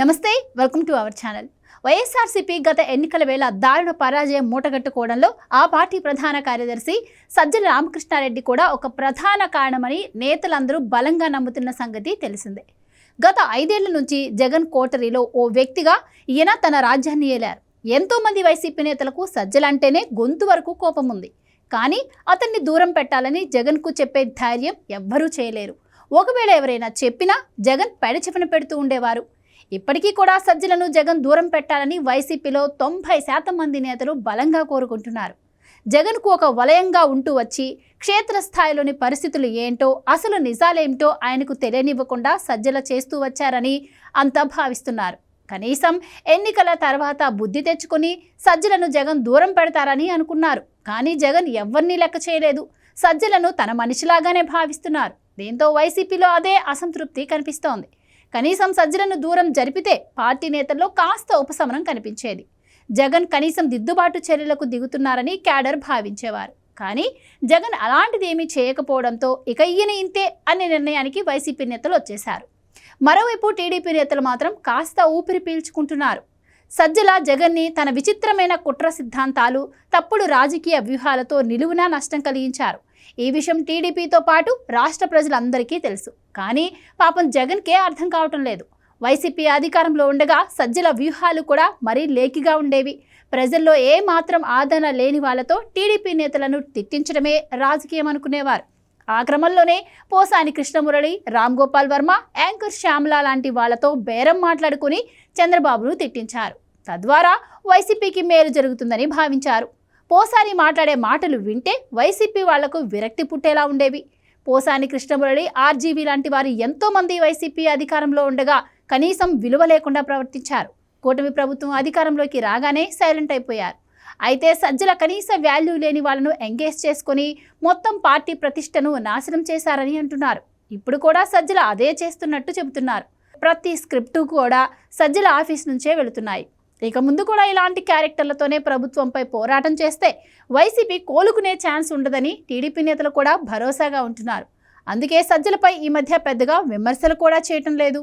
నమస్తే welcome to our channel YSRCP గత ఎన్నికల వేళ దారుణ పరాజయం మూటగట్టుకోవడంలో ఆ పార్టీ ప్రధాన కార్యదర్శి సజ్జల రామకృష్ణారెడ్డి కూడా ఒక ప్రధాన కారణమని నేతలందరూ బలంగా నమ్ముతున్న సంగతి తెలిసిందే. గత ఐదేళ్ళ నుంచి జగన్ కోటరీలో ఓ వ్యక్తిగా ఈయన తన రాజ్యాన్ని ఏలారు. ఎంతోమంది వైసీపీ నేతలకు సజ్జలంటేనే గొంతు వరకు కోపం ఉంది కానీ అతన్ని దూరం పెట్టాలని జగన్కు చెప్పే ధైర్యం ఎవ్వరూ చేయలేరు. ఒకవేళ ఎవరైనా చెప్పినా జగన్ పెడచెవిన పెడుతూ ఉండేవారు. ఇప్పటికీ కూడా సజ్జలను జగన్ దూరం పెట్టాలని వైసీపీలో తొంభై శాతం మంది నేతలు బలంగా కోరుకుంటున్నారు. జగన్కు ఒక వలయంగా ఉంటూ వచ్చి క్షేత్రస్థాయిలోని పరిస్థితులు ఏంటో అసలు నిజాలేమిటో ఆయనకు తెలియనివ్వకుండా సజ్జల చేస్తూ వచ్చారని అంతా భావిస్తున్నారు. కనీసం ఎన్నికల తర్వాత బుద్ధి తెచ్చుకొని సజ్జలను జగన్ దూరం పెడతారని అనుకున్నారు. కానీ జగన్ ఎవరినీ లెక్క చేయలేదు. సజ్జలను తన మనిషిలాగానే భావిస్తున్నారు. దీంతో వైసీపీలో అదే అసంతృప్తి కనిపిస్తోంది. కనీసం సజ్జలను దూరం జరిపితే పార్టీ నేతల్లో కాస్త ఉపశమనం కనిపించేది. జగన్ కనీసం దిద్దుబాటు చర్యలకు దిగుతున్నారని క్యాడర్ భావించేవారు. కానీ జగన్ అలాంటిదేమీ చేయకపోవడంతో ఇక ఈయన ఇంతే అనే నిర్ణయానికి వైసీపీ నేతలు వచ్చేశారు. మరోవైపు టీడీపీ నేతలు మాత్రం కాస్త ఊపిరి పీల్చుకుంటున్నారు. సజ్జల జగన్ని తన విచిత్రమైన కుట్ర సిద్ధాంతాలు తప్పుడు రాజకీయ వ్యూహాలతో నిలువునా నష్టం కలిగించారు. ఈ విషయం టీడీపీతో పాటు రాష్ట్ర ప్రజలందరికీ తెలుసు. కానీ పాపం జగన్కే అర్థం కావటం లేదు. వైసీపీ అధికారంలో ఉండగా సజ్జల వ్యూహాలు కూడా మరీ లేకిగా ఉండేవి. ప్రజల్లో ఏ మాత్రం ఆదరణ లేని వాళ్ళతో టీడీపీ నేతలను తిట్టించడమే రాజకీయం అనుకునేవారు. ఆ క్రమంలోనే పోసాని కృష్ణమురళి రామ్ గోపాల్ వర్మ యాంకర్ శ్యామల లాంటి వాళ్ళతో బేరం మాట్లాడుకుని చంద్రబాబును తిట్టించారు. తద్వారా వైసీపీకి మేలు జరుగుతుందని భావించారు. పోసాని మాట్లాడే మాటలు వింటే వైసీపీ వాళ్ళకు విరక్తి పుట్టేలా ఉండేవి. పోసాని కృష్ణమురళి ఆర్జీవీ లాంటి వారు ఎంతోమంది వైసీపీ అధికారంలో ఉండగా కనీసం విలువ లేకుండా ప్రవర్తించారు. కూటమి ప్రభుత్వం అధికారంలోకి రాగానే సైలెంట్ అయిపోయారు. అయితే సజ్జల కనీస వాల్యూ లేని వాళ్ళను ఎంగేజ్ చేసుకొని మొత్తం పార్టీ ప్రతిష్టను నాశనం చేశారని అంటున్నారు. ఇప్పుడు కూడా సజ్జల అదే చేస్తున్నట్టు చెబుతున్నారు. ప్రతి స్క్రిప్టు కూడా సజ్జల ఆఫీస్ నుంచే వెళుతున్నాయి. ఇక ముందు కూడా ఇలాంటి క్యారెక్టర్లతోనే ప్రభుత్వంపై పోరాటం చేస్తే వైసీపీ కోలుకునే ఛాన్స్ ఉండదని టీడీపీ నేతలు కూడా భరోసాగా ఉంటున్నారు. అందుకే సజ్జలపై ఈ మధ్య పెద్దగా విమర్శలు కూడా చేయటం లేదు.